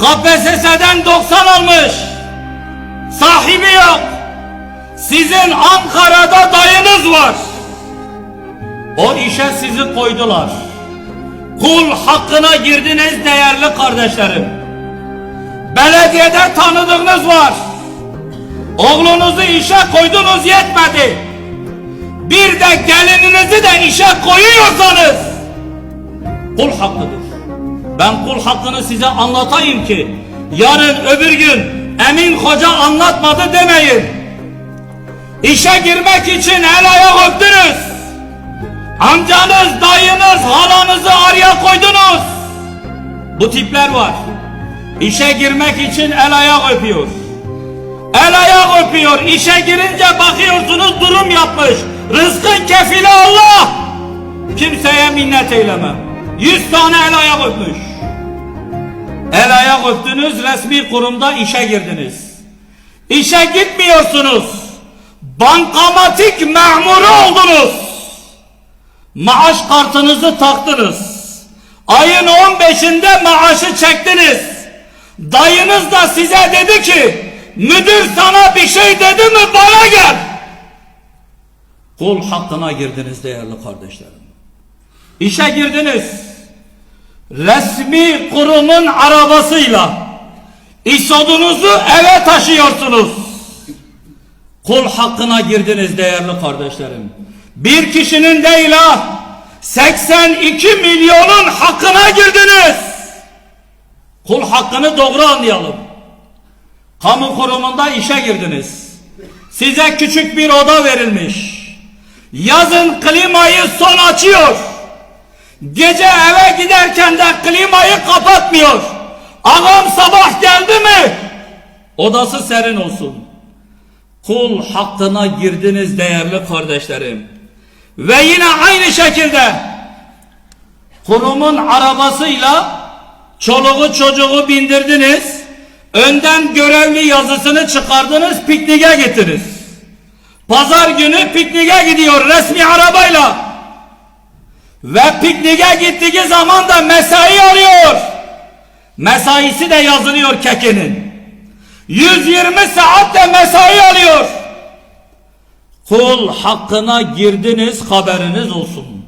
KPSS'den 90 almış. Sahibi yok. Sizin Ankara'da dayınız var. O işe sizi koydular. Kul hakkına girdiniz değerli kardeşlerim. Belediyede tanıdığınız var. Oğlunuzu işe koydunuz yetmedi. Bir de gelininizi de işe koyuyorsanız kul hakkıdır. Ben kul hakkını size anlatayım ki yarın öbür gün Emin Hoca anlatmadı demeyin. İşe girmek için el ayak öptünüz. Amcanız, dayınız, halanızı araya koydunuz. Bu tipler var. İşe girmek için el ayak öpüyor. El ayak öpüyor. İşe girince bakıyorsunuz durum yapmış. Rızkın kefili Allah. Kimseye minnet eylemem. Yüz tane el ayak öpmüş. El ayak öptünüz, resmi kurumda işe girdiniz. İşe gitmiyorsunuz. Bankamatik memuru oldunuz. Maaş kartınızı taktınız. Ayın 15'inde maaşı çektiniz. Dayınız da size dedi ki, müdür sana bir şey dedi mi bana gel. Kul hakkına girdiniz değerli kardeşlerim. İşe girdiniz. Resmi kurumun arabasıyla İsodunuzu eve taşıyorsunuz. Kul hakkına girdiniz değerli kardeşlerim. Bir kişinin değil ha, 82 milyonun hakkına girdiniz. Kul hakkını doğru anlayalım. Kamu kurumunda işe girdiniz. Size küçük bir oda verilmiş. Yazın klimayı son açıyor. Gece eve giderken de klimayı kapatmıyor. Ağam sabah geldi mi? Odası serin olsun. Kul hakkına girdiniz değerli kardeşlerim. Ve yine aynı şekilde kurumun arabasıyla çoluğu çocuğu bindirdiniz. Önden görevli yazısını çıkardınız pikniğe gittiniz. Pazar günü pikniğe gidiyor resmi arabayla. Ve pikniğe gittiği zaman da mesai arıyor. Mesaisi de yazılıyor kekenin. 120 saat de mesai alıyor. Kul hakkına girdiniz haberiniz olsun.